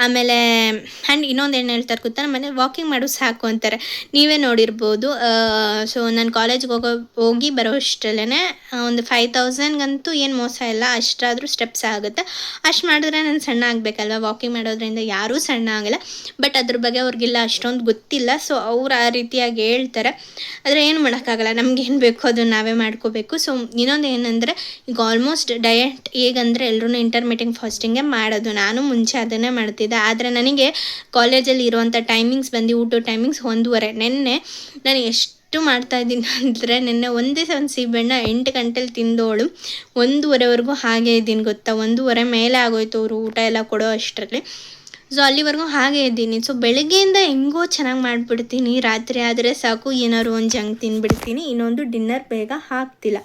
[SPEAKER 1] ಆಮೇಲೆ ಆ್ಯಂಡ್ ಇನ್ನೊಂದು ಏನು ಹೇಳ್ತಾರೆ ಗೊತ್ತಾ? ನಮ್ಮ ವಾಕಿಂಗ್ ಮಾಡು ಸಾಕು ಅಂತಾರೆ. ನೀವೇ ನೋಡಿರ್ಬೋದು. ಸೊ ನಾನು ಕಾಲೇಜ್ಗೆ ಹೋಗೋ, ಹೋಗಿ ಬರೋ ಅಷ್ಟರಲ್ಲೇ ಒಂದು ಫೈವ್ ತೌಸಂಡ್ಗಂತೂ ಏನು ಮೋಸ ಇಲ್ಲ. ಅಷ್ಟಾದರೂ ಸ್ಟೆಪ್ಸ್ ಆಗುತ್ತೆ. ಅಷ್ಟು ಮಾಡಿದ್ರೆ ನಾನು ಸಣ್ಣ ಆಗಬೇಕಲ್ವ? ವಾಕಿಂಗ್ ಮಾಡೋದ್ರಿಂದ ಯಾರೂ ಸಣ್ಣ ಆಗಲ್ಲ. ಬಟ್ ಅದ್ರ ಬಗ್ಗೆ ಅವ್ರಿಗೆಲ್ಲ, ಅಷ್ಟೊಂದು ಗೊತ್ತಿಲ್ಲ. ಸೊ ಅವ್ರು ಆ ರೀತಿಯಾಗಿ ಹೇಳ್ತಾರೆ. ಆದರೆ ಏನು ಮಾಡೋಕ್ಕಾಗಲ್ಲ? ನಮ್ಗೇನು ಬೇಕು ಅದನ್ನು ನಾವೇ ಮಾಡ್ಕೋಬೇಕು. ಸೊ ಇನ್ನೊಂದು ಏನಂದರೆ, ಈಗ ಆಲ್ಮೋಸ್ಟ್ ಡಯಟ್ ಹೇಗಂದರೆ ಎಲ್ಲರೂ ಇಂಟರ್ಮೀಡಿಯಂಟ್ ಫಾಸ್ಟಿಂಗೇ ಮಾಡೋದು. ನಾನು ಮುಂಚೆ ಅದನ್ನೇ ಮಾಡ್ತಿದ್ದೆ. ಆದರೆ ನನಗೆ ಕಾಲೇಜಲ್ಲಿ ಇರುವಂಥ ಟೈಮಿಂಗ್ಸ್ ಬಂದು ಊಟ ಟೈಮಿಂಗ್ಸ್ ಒಂದೂವರೆ. ನಿನ್ನೆ ನಾನು ಎಷ್ಟು ಮಾಡ್ತಾ ಇದ್ದೀನಿ ಅಂದರೆ, ನಿನ್ನೆ ಒಂದೇ ಒಂದು ಸೀಬೆಣ್ಣ ಎಂಟು ಗಂಟೆಲಿ ತಿಂದೋಳು. ಒಂದೂವರೆವರೆಗೂ ಹಾಗೆ ಇದ್ದೀನಿ ಗೊತ್ತಾ? ಒಂದೂವರೆ ಮೇಲೆ ಆಗೋಯ್ತು ಅವರು ಊಟ ಎಲ್ಲ ಕೊಡೋ ಅಷ್ಟರಲ್ಲಿ. ಸೊ ಅಲ್ಲಿವರೆಗೂ ಹಾಗೆ ಇದ್ದೀನಿ. ಸೊ ಬೆಳಗ್ಗೆಯಿಂದ ಹೆಂಗೋ ಚೆನ್ನಾಗಿ ಮಾಡಿಬಿಡ್ತೀನಿ. ರಾತ್ರಿ ಆದರೆ ಸಾಕು. ಏನಾದ್ರು ಒಂದು ಜಂಕ್ ತಿನ್ಬಿಡ್ತೀನಿ. ಇನ್ನೊಂದು ಡಿನ್ನರ್ ಬೇಗ ಹಾಕ್ತಿಲ್ಲ.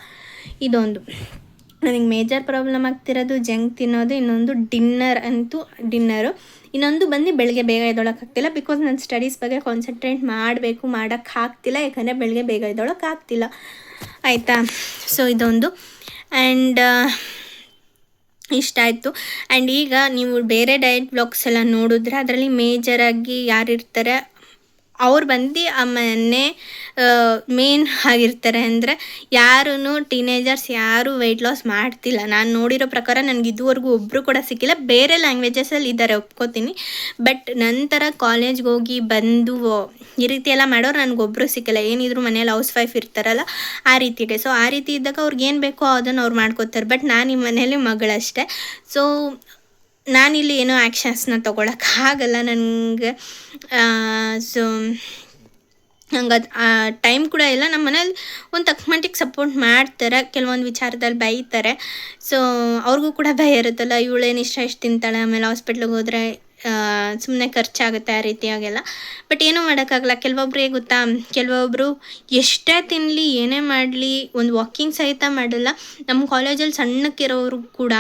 [SPEAKER 1] ಇದೊಂದು. ನನಗೆ ಮೇಜರ್ ಪ್ರಾಬ್ಲಮ್ ಆಗ್ತಿರೋದು ಜಂಕ್ ತಿನ್ನೋದು, ಇನ್ನೊಂದು ಡಿನ್ನರ್ ಅಂತೂ ಡಿನ್ನರು. ಇನ್ನೊಂದು ಬಂದು ಬೆಳಗ್ಗೆ ಬೇಗ ಎದ್ದೊಳಕ್ಕಾಗ್ತಿಲ್ಲ ಬಿಕಾಸ್ ನಾನು ಸ್ಟಡೀಸ್ ಬಗ್ಗೆ ಕಾನ್ಸಂಟ್ರೇಟ್ ಮಾಡಬೇಕು ಮಾಡೋಕ್ಕೆ ಆಗ್ತಿಲ್ಲ. ಯಾಕಂದರೆ ಬೆಳಗ್ಗೆ ಬೇಗ ಎದ್ದೊಳಕ್ಕಾಗ್ತಿಲ್ಲ ಆಯಿತಾ? ಸೊ ಇದೊಂದು. ಆ್ಯಂಡ್ ಇಷ್ಟ ಆಯಿತು. ಆ್ಯಂಡ್ ಈಗ ನೀವು ಬೇರೆ ಡಯಟ್ ಬ್ಲಾಗ್ಸ್ ಎಲ್ಲ ನೋಡಿದ್ರೆ ಅದರಲ್ಲಿ ಮೇಜರಾಗಿ ಯಾರಿರ್ತಾರೆ ಅವ್ರು ಬಂದು ಆ ಮನೆ ಮೇನ್ ಆಗಿರ್ತಾರೆ ಅಂದರೆ ಯಾರೂ ಟೀನೇಜರ್ಸ್ ಯಾರೂ ವೆಯ್ಟ್ ಲಾಸ್ ಮಾಡ್ತಿಲ್ಲ. ನಾನು ನೋಡಿರೋ ಪ್ರಕಾರ ನನಗೆ ಇದುವರೆಗೂ ಒಬ್ಬರು ಕೂಡ ಸಿಕ್ಕಿಲ್ಲ. ಬೇರೆ ಲ್ಯಾಂಗ್ವೇಜಸಲ್ಲಿ ಇದ್ದಾರೆ, ಒಪ್ಕೋತೀನಿ. ಬಟ್ ನಂತರ ಕಾಲೇಜ್ಗೆ ಹೋಗಿ ಬಂದು ಈ ರೀತಿ ಎಲ್ಲ ಮಾಡೋರು ನನಗೊಬ್ಬರು ಸಿಕ್ಕಿಲ್ಲ. ಏನಿದ್ರು ಮನೇಲಿ ಹೌಸ್ ವೈಫ್ ಇರ್ತಾರಲ್ಲ, ಆ ರೀತಿಗೆ ಸೊ ಆ ರೀತಿ ಇದ್ದಾಗ ಅವ್ರಿಗೆ ಏನು ಬೇಕೋ ಅದನ್ನು ಅವ್ರು ಮಾಡ್ಕೋತಾರೆ. ಬಟ್ ನಾನು ಈ ಮನೇಲಿ ಮಗಳಷ್ಟೇ. ಸೊ ನಾನಿಲ್ಲಿ ಏನೋ ಆ್ಯಕ್ಷನ್ಸ್ನ ತೊಗೊಳಕ್ಕಾಗಲ್ಲ ನನಗೆ. ಸೊ ನಂಗೆ ಅದು ಟೈಮ್ ಕೂಡ ಇಲ್ಲ. ನಮ್ಮ ಮನೇಲಿ ಒಂದು ತಕ್ಕ ಮಟ್ಟಿಗೆ ಸಪೋರ್ಟ್ ಮಾಡ್ತಾರೆ. ಕೆಲವೊಂದು ವಿಚಾರದಲ್ಲಿ ಬೈತಾರೆ. ಸೊ ಅವ್ರಿಗೂ ಕೂಡ ಭಯ ಇರುತ್ತಲ್ಲ, ಇವಳೇನು ಇಷ್ಟ ಇಷ್ಟು ತಿಂತಾಳೆ, ಆಮೇಲೆ ಹಾಸ್ಪಿಟ್ಲಿಗೆ ಹೋದರೆ ಸುಮ್ಮನೆ ಖರ್ಚಾಗುತ್ತೆ ಆ ರೀತಿಯಾಗೆಲ್ಲ. ಬಟ್ ಏನೂ ಮಾಡೋಕ್ಕಾಗಲ್ಲ. ಕೆಲವೊಬ್ರು ಹೇಗೆ ಗೊತ್ತಾ? ಕೆಲವೊಬ್ಬರು ಎಷ್ಟೇ ತಿನ್ನಲಿ ಏನೇ ಮಾಡಲಿ, ಒಂದು ವಾಕಿಂಗ್ ಸಹಿತ ಮಾಡಲ್ಲ. ನಮ್ಮ ಕಾಲೇಜಲ್ಲಿ ಸಣ್ಣಕ್ಕಿರೋರು ಕೂಡ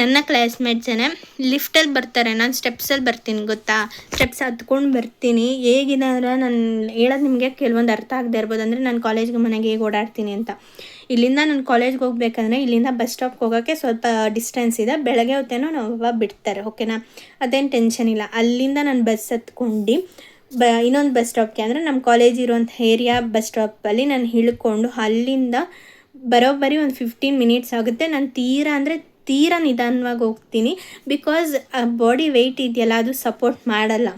[SPEAKER 1] ನನ್ನ ಕ್ಲಾಸ್ಮೇಟ್ಸೇ ಲಿಫ್ಟಲ್ಲಿ ಬರ್ತಾರೆ. ನಾನು ಸ್ಟೆಪ್ಸಲ್ಲಿ ಬರ್ತೀನಿ ಗೊತ್ತಾ? ಸ್ಟೆಪ್ಸ್ ಹತ್ಕೊಂಡು ಬರ್ತೀನಿ. ಹೇಗಿದೆ ಅಂದರೆ ನಾನು ಹೇಳೋದು ನಿಮಗೆ ಕೆಲವೊಂದು ಅರ್ಥ ಆಗದೆ ಇರ್ಬೋದು. ಅಂದರೆ ನಾನು ಕಾಲೇಜ್ಗೆ ಮನೆಗೆ ಹೇಗೆ ಓಡಾಡ್ತೀನಿ ಅಂತ. ಇಲ್ಲಿಂದ ನಾನು ಕಾಲೇಜ್ಗೆ ಹೋಗ್ಬೇಕಂದ್ರೆ ಇಲ್ಲಿಂದ ಬಸ್ ಸ್ಟಾಪ್ಗೆ ಹೋಗೋಕ್ಕೆ ಸ್ವಲ್ಪ ಡಿಸ್ಟೆನ್ಸ್ ಇದೆ. ಬೆಳಗ್ಗೆ ಹೊತ್ತೇನೋ ನಾವು ಬಿಡ್ತಾರೆ ಓಕೆನಾ ಅದೇನು ಟೆನ್ಷನ್ ಇಲ್ಲ. ಅಲ್ಲಿಂದ ನಾನು ಬಸ್ ಹತ್ಕೊಂಡು ಬ, ಇನ್ನೊಂದು ಬಸ್ ಸ್ಟಾಪ್ಗೆ ಅಂದರೆ ನಮ್ಮ ಕಾಲೇಜ್ ಇರುವಂಥ ಏರಿಯಾ ಬಸ್ ಸ್ಟಾಪಲ್ಲಿ ನಾನು ಹಿಳ್ಕೊಂಡು ಅಲ್ಲಿಂದ ಬರೋಬ್ಬರಿ ಒಂದು ಫಿಫ್ಟೀನ್ ಮಿನಿಟ್ಸ್ ಆಗುತ್ತೆ. ನಾನು ತೀರಾ ಅಂದರೆ ತೀರಾ ನಿಧಾನವಾಗಿ ಹೋಗ್ತೀನಿ ಬಿಕಾಸ್ ಬಾಡಿ ವೆಯ್ಟ್ ಇದೆಯಲ್ಲ, ಅದು ಸಪೋರ್ಟ್ ಮಾಡಲ್ಲ.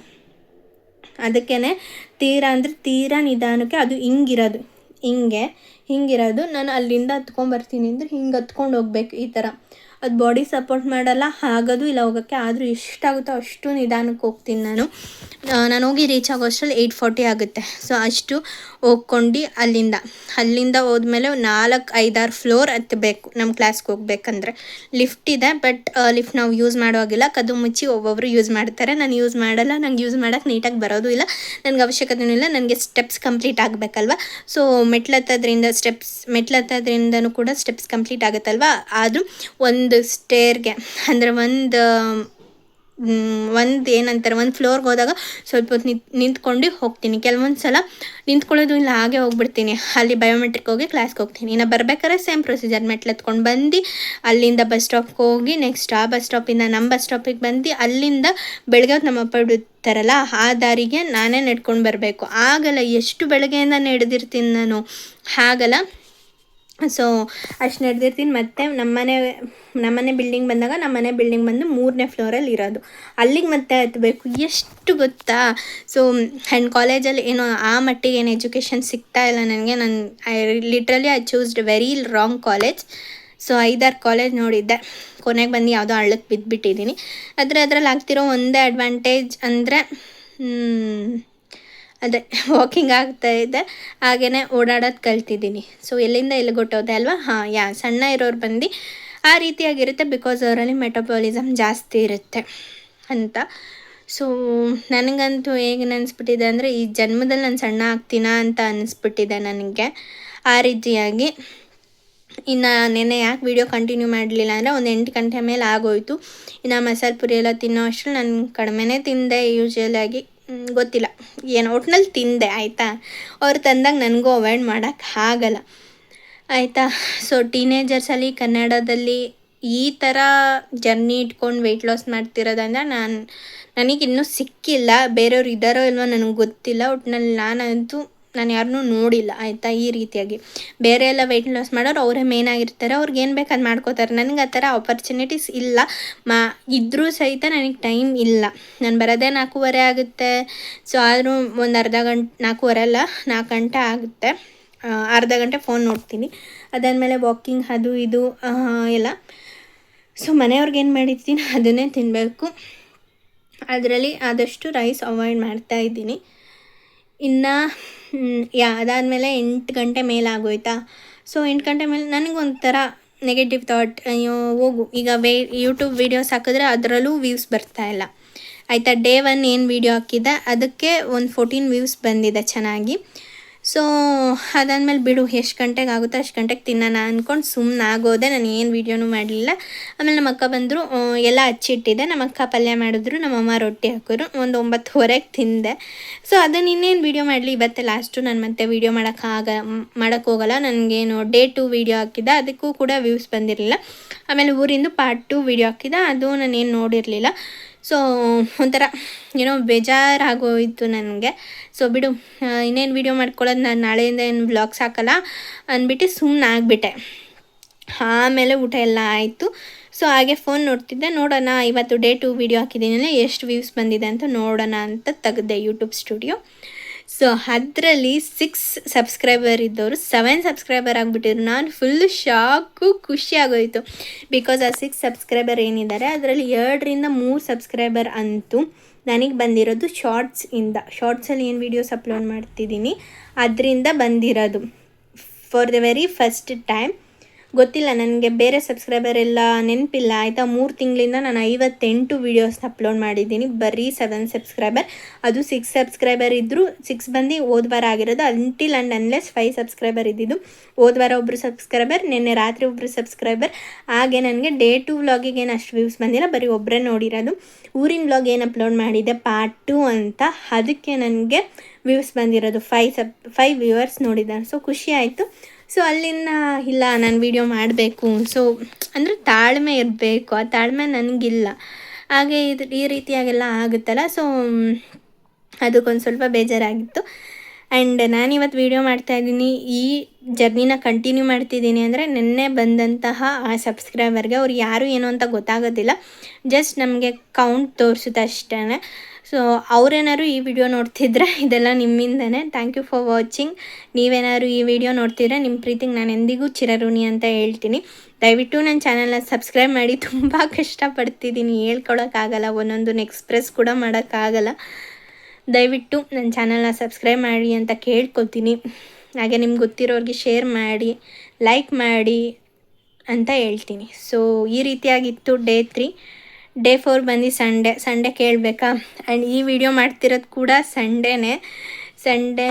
[SPEAKER 1] ಅದಕ್ಕೇ ತೀರಾ ಅಂದರೆ ತೀರಾ ನಿಧಾನಕ್ಕೆ ಅದು ಹಿಂಗಿರೋದು. ಹಿಂಗೆ ಹಿಂಗಿರೋದು. ನಾನು ಅಲ್ಲಿಂದ ಹತ್ಕೊಂಬರ್ತೀನಿ ಅಂದ್ರೆ ಹಿಂಗೆ ಹತ್ಕೊಂಡು ಹೋಗ್ಬೇಕು ಈ ಥರ ಅದು ಬಾಡಿ ಸಪೋರ್ಟ್ ಮಾಡಲ್ಲ ಆಗೋದು ಇಲ್ಲ ಹೋಗೋಕ್ಕೆ. ಆದರೂ ಎಷ್ಟಾಗುತ್ತೋ ಅಷ್ಟು ನಿಧಾನಕ್ಕೆ ಹೋಗ್ತೀನಿ ನಾನು. ನಾನು ಹೋಗಿ ರೀಚ್ ಆಗೋ ಅಷ್ಟರಲ್ಲಿ ಏಯ್ಟ್ ಫಾರ್ಟಿ ಆಗುತ್ತೆ. ಸೊ ಅಷ್ಟು ಹೋಗ್ಕೊಂಡು ಅಲ್ಲಿಂದ. ಅಲ್ಲಿಂದ ಹೋದ್ಮೇಲೆ ನಾಲ್ಕು ಐದಾರು ಫ್ಲೋರ್ ಹತ್ತಬೇಕು ನಮ್ಮ ಕ್ಲಾಸ್ಗೆ ಹೋಗ್ಬೇಕಂದ್ರೆ. ಲಿಫ್ಟ್ ಇದೆ ಬಟ್ ಲಿಫ್ಟ್ ನಾವು ಯೂಸ್ ಮಾಡುವಾಗಿಲ್ಲ. ಕದು ಮುಚ್ಚಿ ಒಬ್ಬೊಬ್ಬರು ಯೂಸ್ ಮಾಡ್ತಾರೆ. ನಾನು ಯೂಸ್ ಮಾಡಲ್ಲ, ನಂಗೆ ಯೂಸ್ ಮಾಡೋಕ್ಕೆ ನೀಟಾಗಿ ಬರೋದು ಇಲ್ಲ. ನನಗೆ ಅವಶ್ಯಕತೆಯೂ ಇಲ್ಲ. ನನಗೆ ಸ್ಟೆಪ್ಸ್ ಕಂಪ್ಲೀಟ್ ಆಗಬೇಕಲ್ವ? ಸೊ ಮೆಟ್ಲತ್ತದ್ರಿಂದ ಸ್ಟೆಪ್ಸ್ ಮೆಟ್ಲತ್ತದ್ರಿಂದನೂ ಕೂಡ ಸ್ಟೆಪ್ಸ್ ಕಂಪ್ಲೀಟ್ ಆಗುತ್ತಲ್ವ? ಆದರೂ ಒಂದು ಸ್ಟೇರ್ಗೆ ಅಂದರೆ ಒಂದು ಒಂದು ಏನಂತಾರೆ, ಒಂದು ಫ್ಲೋರ್ಗೆ ಹೋದಾಗ ಸ್ವಲ್ಪ ಹೊತ್ತು ನಿಂತ್, ನಿಂತ್ಕೊಂಡು ಹೋಗ್ತೀನಿ. ಕೆಲವೊಂದು ಸಲ ನಿಂತ್ಕೊಳ್ಳೋದು ಇಲ್ಲ, ಹಾಗೆ ಹೋಗ್ಬಿಡ್ತೀನಿ. ಅಲ್ಲಿ ಬಯೋಮೆಟ್ರಿಕ್ ಹೋಗಿ ಕ್ಲಾಸ್ಗೆ ಹೋಗ್ತೀನಿ. ಇನ್ನು ಬರ್ಬೇಕಾದ್ರೆ ಸೇಮ್ ಪ್ರೊಸೀಜರ್ ಮೆಟ್ಲು ಎತ್ಕೊಂಡು ಬಂದು ಅಲ್ಲಿಂದ ಬಸ್ ಸ್ಟಾಪ್ಗೆ ಹೋಗಿ ನೆಕ್ಸ್ಟ್ ಆ ಬಸ್ ಸ್ಟಾಪಿಂದ ನಮ್ಮ ಬಸ್ ಸ್ಟಾಪಿಗೆ ಬಂದು ಅಲ್ಲಿಂದ ಬೆಳಗ್ಗೆ ನಮ್ಮ ಅಪ್ಪ ಬಿಡ್ತಾರಲ್ಲ ಆ ದಾರಿಗೆ ನಾನೇ ನಡ್ಕೊಂಡು ಬರಬೇಕು. ಆಗಲ್ಲ, ಎಷ್ಟು ಬೆಳಗ್ಗೆಯಿಂದ ನಡೆದಿರ್ತೀನಿ ನಾನು? ಆಗಲ್ಲ ಸೊ ಅಷ್ಟು ನಡೆದಿರ್ತೀನಿ. ಮತ್ತು ನಮ್ಮನೆ ನಮ್ಮನೆ ಬಿಲ್ಡಿಂಗ್ ಬಂದಾಗ ನಮ್ಮನೆ ಬಿಲ್ಡಿಂಗ್ ಬಂದು ಮೂರನೇ ಫ್ಲೋರಲ್ಲಿ ಇರೋದು. ಅಲ್ಲಿಗೆ ಮತ್ತೆ ಹತ್ತಬೇಕು ಎಷ್ಟು ಗೊತ್ತಾ? ಸೊ ಆ್ಯಂಡ್ ಕಾಲೇಜಲ್ಲಿ ಏನೋ ಆ ಮಟ್ಟಿಗೆ ಏನು ಎಜುಕೇಷನ್ ಸಿಗ್ತಾ ಇಲ್ಲ ನನಗೆ. ನಾನು I literally I choosed very wrong college so ಐದಾರು ಕಾಲೇಜ್ ನೋಡಿದ್ದೆ. ಕೊನೆಗೆ ಬಂದು ಯಾವುದೋ ಹಳ್ಳಕ್ಕೆ ಬಿದ್ದುಬಿಟ್ಟಿದ್ದೀನಿ ಆದರೆ ಅದರಲ್ಲಿ ಆಗ್ತಿರೋ ಒಂದೇ ಅಡ್ವಾಂಟೇಜ್ ಅಂದರೆ ಅದೇ ವಾಕಿಂಗ್ ಆಗ್ತಾ ಇದೆ. ಹಾಗೆಯೇ ಓಡಾಡೋದು ಕಲ್ತಿದ್ದೀನಿ. ಸೊ ಎಲ್ಲಿಂದ ಎಲ್ಲಿಗೆ ಹೊಟ್ಟೋದೆ ಅಲ್ವಾ? ಹಾಂ, ಯಾ, ಸಣ್ಣ ಇರೋರು ಬಂದು ಆ ರೀತಿಯಾಗಿರುತ್ತೆ ಬಿಕಾಸ್ ಅವರಲ್ಲಿ ಮೆಟಬಾಲಿಸಮ್ ಜಾಸ್ತಿ ಇರುತ್ತೆ ಅಂತ. ಸೊ ನನಗಂತೂ ಹೇಗೆ ಅನಿಸ್ಬಿಟ್ಟಿದೆ ಅಂದರೆ, ಈ ಜನ್ಮದಲ್ಲಿ ನಾನು ಸಣ್ಣ ಆಗ್ತೀನ ಅಂತ ಅನಿಸ್ಬಿಟ್ಟಿದೆ ನನಗೆ. ಆ ರೀತಿಯಾಗಿ. ಇನ್ನು ನೆನ್ನೆ ಯಾಕೆ ವೀಡಿಯೋ ಕಂಟಿನ್ಯೂ ಮಾಡಲಿಲ್ಲ ಅಂದರೆ, ಒಂದು ಎಂಟು ಗಂಟೆ ಮೇಲೆ ಆಗೋಯ್ತು. ಇನ್ನು ಮಸಾಲೆ ಪುರಿ ಎಲ್ಲ ತಿನ್ನೋ ಅಷ್ಟು ನಾನು ಕಡಿಮೆನೇ ತಿಂದೆ ಯೂಶ್ವಲಾಗಿ ಗೊತ್ತಿಲ್ಲ. ಏನು ಒಟ್ನಲ್ಲಿ ತಿಂದೆ, ಆಯಿತಾ? ಅವ್ರು ತಂದಾಗ ನನಗೂ ಅವಾಯ್ಡ್ ಮಾಡೋಕ್ಕೆ ಆಗಲ್ಲ. ಆಯಿತಾ? ಸೊ ಟೀನೇಜರ್ಸಲ್ಲಿ ಕನ್ನಡದಲ್ಲಿ ಈ ಥರ ಜರ್ನಿ ಇಟ್ಕೊಂಡು ವೆಯ್ಟ್ ಲಾಸ್ ಮಾಡ್ತಿರೋದಂದ್ರೆ ನಾನು, ನನಗಿನ್ನೂ ಸಿಕ್ಕಿಲ್ಲ. ಬೇರೆಯವ್ರು ಇದ್ದಾರೋ ಇಲ್ವೋ ನನಗೆ ಗೊತ್ತಿಲ್ಲ. ಒಟ್ನಲ್ಲಿ ನಾನಂತೂ ನಾನು ಯಾರನ್ನೂ ನೋಡಿಲ್ಲ, ಆಯಿತಾ? ಈ ರೀತಿಯಾಗಿ. ಬೇರೆ ಎಲ್ಲ ವೆಯ್ಟ್ ಲಾಸ್ ಮಾಡೋರು ಅವರೇ ಮೇನ್ ಆಗಿರ್ತಾರೆ. ಅವ್ರಿಗೆ ಏನು ಬೇಕು ಅದು ಮಾಡ್ಕೋತಾರೆ. ನನಗೆ ಆ ಥರ ಆಪರ್ಚುನಿಟೀಸ್ ಇಲ್ಲ. ಮಾ ಇದ್ದರೂ ಸಹಿತ ನನಗೆ ಟೈಮ್ ಇಲ್ಲ. ನಾನು ಬರೋದೇ ನಾಲ್ಕೂವರೆ ಆಗುತ್ತೆ. ಸೊ ಆದರೂ ಒಂದು ಅರ್ಧ ಗಂಟೆ, ನಾಲ್ಕೂವರೆ ಅಲ್ಲ, ನಾಲ್ಕು ಗಂಟೆ ಆಗುತ್ತೆ. ಅರ್ಧ ಗಂಟೆ ಫೋನ್ ನೋಡ್ತೀನಿ. ಅದಾದಮೇಲೆ ವಾಕಿಂಗ್ ಅದು ಇದು ಎಲ್ಲ. ಸೊ ಮನೆಯವ್ರಿಗೆ ಏನು ಮಾಡಿರ್ತೀನಿ? ಅದನ್ನೇ ತಿನ್ನಬೇಕು ಅದರಲ್ಲಿ ಆದಷ್ಟು ರೈಸ್ ಅವಾಯ್ಡ್ ಮಾಡ್ತಾ ಇದ್ದೀನಿ. ಇನ್ನು ಯಾ, ಅದಾದಮೇಲೆ ಎಂಟು ಗಂಟೆ ಮೇಲೆ ಆಗೋಯ್ತಾ? ಸೊ ಎಂಟು ಗಂಟೆ ಮೇಲೆ ನನಗೊಂಥರ ನೆಗೆಟಿವ್ ಥಾಟ್ ಅಯ್ಯೋ, ಹೋಗು. ಈಗ ವೇ ಯೂಟ್ಯೂಬ್ ವೀಡಿಯೋಸ್ ಹಾಕಿದ್ರೆ ಅದರಲ್ಲೂ ವ್ಯೂಸ್ ಬರ್ತಾ ಇಲ್ಲ. ಆಯಿತಾ ಡೇ ಒನ್ ಏನು ವೀಡಿಯೋ ಹಾಕಿದ್ದೆ, ಅದಕ್ಕೆ ಒಂದು ಫೋರ್ಟೀನ್ ವ್ಯೂಸ್ ಬಂದಿದೆ ಚೆನ್ನಾಗಿ. ಸೊ ಅದಾದಮೇಲೆ ಬಿಡು, ಎಷ್ಟು ಗಂಟೆಗೆ ಆಗುತ್ತೋ ಅಷ್ಟು ಗಂಟೆಗೆ ತಿನ್ನೋಣ ಅಂದ್ಕೊಂಡು ಸುಮ್ಮನೆ ಆಗೋದೆ ನಾನು ಏನು ವೀಡಿಯೋನೂ ಮಾಡಲಿಲ್ಲ. ಆಮೇಲೆ ನಮ್ಮ ಅಕ್ಕ ಬಂದರು ಎಲ್ಲ ಹಚ್ಚಿಟ್ಟಿದ್ದೆ ನಮ್ಮ ಅಕ್ಕ ಪಲ್ಯ ಮಾಡಿದ್ರು ನಮ್ಮಮ್ಮ ರೊಟ್ಟಿ ಹಾಕಿದ್ರು, ಒಂದು ಒಂಬತ್ತುವರೆಗೆ ತಿಂದೆ. ಸೊ ಅದನ್ನು ಇನ್ನೇನು ವೀಡಿಯೋ ಮಾಡಲಿ? ಇವತ್ತೆ ಲಾಸ್ಟು ನಾನು ಮತ್ತೆ ವೀಡಿಯೋ ಮಾಡೋಕ್ಕಾಗ ಮಾಡೋಕ್ಕೋಗಲ್ಲ ನನಗೇನು ಡೇ ಟು ವೀಡಿಯೋ ಹಾಕಿದ್ದೆ, ಅದಕ್ಕೂ ಕೂಡ ವ್ಯೂಸ್ ಬಂದಿರಲಿಲ್ಲ. ಆಮೇಲೆ ಊರಿಂದು ಪಾರ್ಟ್ ಟು ವೀಡಿಯೋ ಹಾಕಿದ್ದೆ, ಅದು ನಾನೇನು ನೋಡಿರಲಿಲ್ಲ. ಸೊ ಒಂಥರ ಏನೋ ಬೇಜಾರಾಗೋಯಿತು ನನಗೆ. ಸೊ ಬಿಡು ಇನ್ನೇನು ವೀಡಿಯೋ ಮಾಡ್ಕೊಳ್ಳೋದು ನಾನು ನಾಳೆಯಿಂದ ಏನು ಬ್ಲಾಗ್ಸ್ ಹಾಕಲ್ಲ ಅಂದ್ಬಿಟ್ಟು ಸುಮ್ಮನೆ ಆಗಿಬಿಟ್ಟೆ. ಆಮೇಲೆ ಊಟ ಎಲ್ಲ ಆಯಿತು. ಸೊ ಹಾಗೆ ಫೋನ್ ನೋಡ್ತಿದ್ದೆ, ನೋಡೋಣ, ಇವತ್ತು ಡೇ ಟು ವೀಡಿಯೋ ಹಾಕಿದ್ದೀನಿ ಎಷ್ಟು ವ್ಯೂಸ್ ಬಂದಿದೆ ಅಂತ ನೋಡೋಣ ಅಂತ ತೆಗೆದೆ ಯೂಟ್ಯೂಬ್ ಸ್ಟುಡಿಯೋ ಸೊ ಅದರಲ್ಲಿ ಸಿಕ್ಸ್ ಸಬ್ಸ್ಕ್ರೈಬರ್ ಇದ್ದವರು ಸೆವೆನ್ ಸಬ್ಸ್ಕ್ರೈಬರ್ ಆಗಿಬಿಟ್ಟಿದ್ರು. ನಾನು ಫುಲ್ ಶಾಕು ಖುಷಿ ಆಗೋಯಿತು. ಬಿಕಾಸ್ ಆ ಸಿಕ್ಸ್ ಸಬ್ಸ್ಕ್ರೈಬರ್ ಏನಿದ್ದಾರೆ, ಅದರಲ್ಲಿ ಎರಡರಿಂದ ಮೂರು ಸಬ್ಸ್ಕ್ರೈಬರ್ ಅಂತೂ ನನಗೆ ಬಂದಿರೋದು ಶಾರ್ಟ್ಸಿಂದ ಶಾರ್ಟ್ಸಲ್ಲಿ ಏನು ವೀಡಿಯೋಸ್ ಅಪ್ಲೋಡ್ ಮಾಡ್ತಿದ್ದೀನಿ, ಅದರಿಂದ ಬಂದಿರೋದು. For the very first time ಗೊತ್ತಿಲ್ಲ, ನನಗೆ ಬೇರೆ ಸಬ್ಸ್ಕ್ರೈಬರ್ ಎಲ್ಲ ನೆನಪಿಲ್ಲ. ಆಯಿತಾ, ಮೂರು ತಿಂಗಳಿಂದ ನಾನು ಐವತ್ತೆಂಟು ವೀಡಿಯೋಸ್ನ ಅಪ್ಲೋಡ್ ಮಾಡಿದ್ದೀನಿ. ಬರೀ ಸೆವೆನ್ ಸಬ್ಸ್ಕ್ರೈಬರ್ ಅದು ಸಿಕ್ಸ್ ಸಬ್ಸ್ಕ್ರೈಬರ್ ಇದ್ದರೂ ಸಿಕ್ಸ್ ಬಂದು ಓದ್ವಾರ ವಾರ ಆಗಿರೋದು. Until and unless five subscriber ಇದ್ದಿದ್ದು. ಓದ್ವಾರ ವಾರ ಒಬ್ಬರು ಸಬ್ಸ್ಕ್ರೈಬರ್ ನಿನ್ನೆ ರಾತ್ರಿ ಒಬ್ಬರು ಸಬ್ಸ್ಕ್ರೈಬರ್ ಹಾಗೆ ನನಗೆ ಡೇ ಟು ವ್ಲಾಗಿಗೆ ಏನು ಅಷ್ಟು ವ್ಯೂಸ್ ಬಂದಿಲ್ಲ, ಬರೀ ಒಬ್ಬರೇ ನೋಡಿರೋದು. ಊರಿನ ವ್ಲಾಗ್ ಏನು ಅಪ್ಲೋಡ್ ಮಾಡಿದೆ ಪಾರ್ಟ್ ಟು ಅಂತ. ಅದಕ್ಕೆ ನನಗೆ ವ್ಯೂಸ್ ಬಂದಿರೋದು. ಫೈವ್ ಸಬ್ ಫೈವ್ ವ್ಯೂವರ್ಸ್ ನೋಡಿದ್ದಾರೆ. ಸೊ ಖುಷಿ ಆಯಿತು. ಸೊ ಅಲ್ಲಿಂದ ಇಲ್ಲ, ನಾನು ವೀಡಿಯೋ ಮಾಡಬೇಕು. ಸೊ ಅಂದರೆ ತಾಳ್ಮೆ ಇರಬೇಕು. ಆ ತಾಳ್ಮೆ ನನಗಿಲ್ಲ. ಹಾಗೆ ಇದು, ಈ ರೀತಿಯಾಗೆಲ್ಲ ಆಗುತ್ತಲ್ಲ? ಸೊ ಅದಕ್ಕೊಂದು ಸ್ವಲ್ಪ ಬೇಜಾರಾಗಿತ್ತು. ಆ್ಯಂಡ್ ನಾನಿವತ್ತು ವೀಡಿಯೋ ಮಾಡ್ತಾಯಿದ್ದೀನಿ ಈ ಜರ್ನಿನ ಕಂಟಿನ್ಯೂ ಮಾಡ್ತಿದ್ದೀನಿ ಅಂದರೆ ನಿನ್ನೆ ಬಂದಂತಹ ಆ ಸಬ್ಸ್ಕ್ರೈಬರ್ಗೆ ಅವ್ರು ಯಾರು ಏನು ಅಂತ ಗೊತ್ತಾಗೋದಿಲ್ಲ. ಜಸ್ಟ್ ನಮಗೆ ಕೌಂಟ್ ತೋರಿಸುತ್ತೆ ಅಷ್ಟೇ ಸೊ ಅವರೇನಾದ್ರು ಈ ವಿಡಿಯೋ ನೋಡ್ತಿದ್ರೆ ಇದೆಲ್ಲ ನಿಮ್ಮಿಂದನೇ. ಥ್ಯಾಂಕ್ ಯು ಫಾರ್ ವಾಚಿಂಗ್ ನೀವೇನಾದ್ರು ಈ ವಿಡಿಯೋ ನೋಡ್ತಿದ್ರೆ ನಿಮ್ಮ ಪ್ರೀತಿಗೆ ನಾನು ಎಂದಿಗೂ ಚಿರಋಣಿ ಅಂತ ಹೇಳ್ತೀನಿ. ದಯವಿಟ್ಟು ನನ್ನ ಚಾನಲ್ನ ಸಬ್ಸ್ಕ್ರೈಬ್ ಮಾಡಿ. ತುಂಬ ಕಷ್ಟಪಡ್ತಿದ್ದೀನಿ ಹೇಳ್ಕೊಳಕ್ಕಾಗಲ್ಲ. ಒಂದೊಂದು ಎಕ್ಸ್ಪ್ರೆಸ್ ಕೂಡ ಮಾಡೋಕ್ಕಾಗಲ್ಲ. ದಯವಿಟ್ಟು ನನ್ನ ಚಾನಲ್ನ ಸಬ್ಸ್ಕ್ರೈಬ್ ಮಾಡಿ ಅಂತ ಕೇಳ್ಕೊತೀನಿ. ಹಾಗೆ ನಿಮ್ಗೆ ಗೊತ್ತಿರೋರಿಗೆ ಶೇರ್ ಮಾಡಿ ಲೈಕ್ ಮಾಡಿ ಅಂತ ಹೇಳ್ತೀನಿ. ಸೊ ಈ ರೀತಿಯಾಗಿತ್ತು ಡೇ ತ್ರೀ ಡೇ ಫೋರ್ ಬಂದು ಸಂಡೇ ಸಂಡೇ ಕೇಳಬೇಕಾ? ಆ್ಯಂಡ್ ಈ ವಿಡಿಯೋ ಮಾಡ್ತಿರೋದು ಕೂಡ ಸಂಡೇನೇ ಸಂಡೇ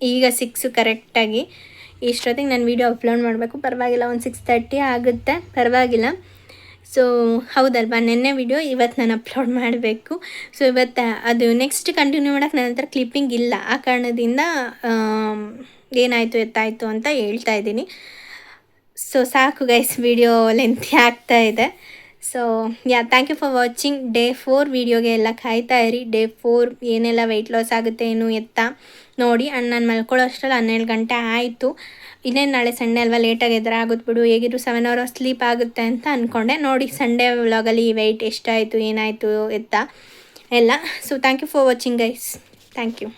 [SPEAKER 1] ಈಗ ಸಿಕ್ಸು ಕರೆಕ್ಟಾಗಿ ಇಷ್ಟೊತ್ತಿಗೆ ನಾನು ವಿಡಿಯೋ ಅಪ್ಲೋಡ್ ಮಾಡಬೇಕು. ಪರವಾಗಿಲ್ಲ, ಒಂದು ಸಿಕ್ಸ್ ತರ್ಟಿ ಆಗುತ್ತೆ. ಪರವಾಗಿಲ್ಲ. ಸೊ ಹೌದಲ್ವಾ? ನೆನ್ನೆ ವಿಡಿಯೋ ಇವತ್ತು ನಾನು ಅಪ್ಲೋಡ್ ಮಾಡಬೇಕು. ಸೊ ಇವತ್ತು ಅದು ನೆಕ್ಸ್ಟ್ ಕಂಟಿನ್ಯೂ ಮಾಡೋಕ್ಕೆ ನನ್ನ ಹತ್ರ ಕ್ಲಿಪ್ಪಿಂಗ್ ಇಲ್ಲ. ಆ ಕಾರಣದಿಂದ ಏನಾಯಿತು, ಎತ್ತಾಯಿತು ಅಂತ ಹೇಳ್ತಾ ಇದ್ದೀನಿ. ಸೊ ಸಾಕು ಗೈಸ್ ವಿಡಿಯೋ ಲೆಂತಿ ಆಗ್ತಾ ಇದೆ. So yeah thank you for watching day four ವೀಡಿಯೋಗೆ ಎಲ್ಲ ಕಾಯ್ತಾ ಇರಿ. ಡೇ ಫೋರ್ ಏನೆಲ್ಲ ವೆಯ್ಟ್ ಲಾಸ್ ಆಗುತ್ತೆ, ಏನು ಎತ್ತ ನೋಡಿ. ಅಣ್ಣ ನಾನು ಮಲ್ಕೊಳ್ಳೋ ಅಷ್ಟರಲ್ಲಿ ಹನ್ನೆರಡು ಗಂಟೆ ಆಯಿತು. ಇನ್ನೇನು ನಾಳೆ ಸಂಡೆ ಅಲ್ವಾ ಲೇಟಾಗಿ ಎದ್ರ ಬಿಡು. ಹೇಗಿದ್ರು ಸೆವೆನ್ ಅವರ್ ಸ್ಲೀಪ್ ಆಗುತ್ತೆ ಅಂತ ಅಂದ್ಕೊಂಡೆ ನೋಡಿ, ಸಂಡೇ ವ್ಲಾಗಲ್ಲಿ ವೆಯ್ಟ್ ಎಷ್ಟಾಯಿತು, ಏನಾಯಿತು, ಎತ್ತ ಎಲ್ಲ. So thank you for watching guys thank you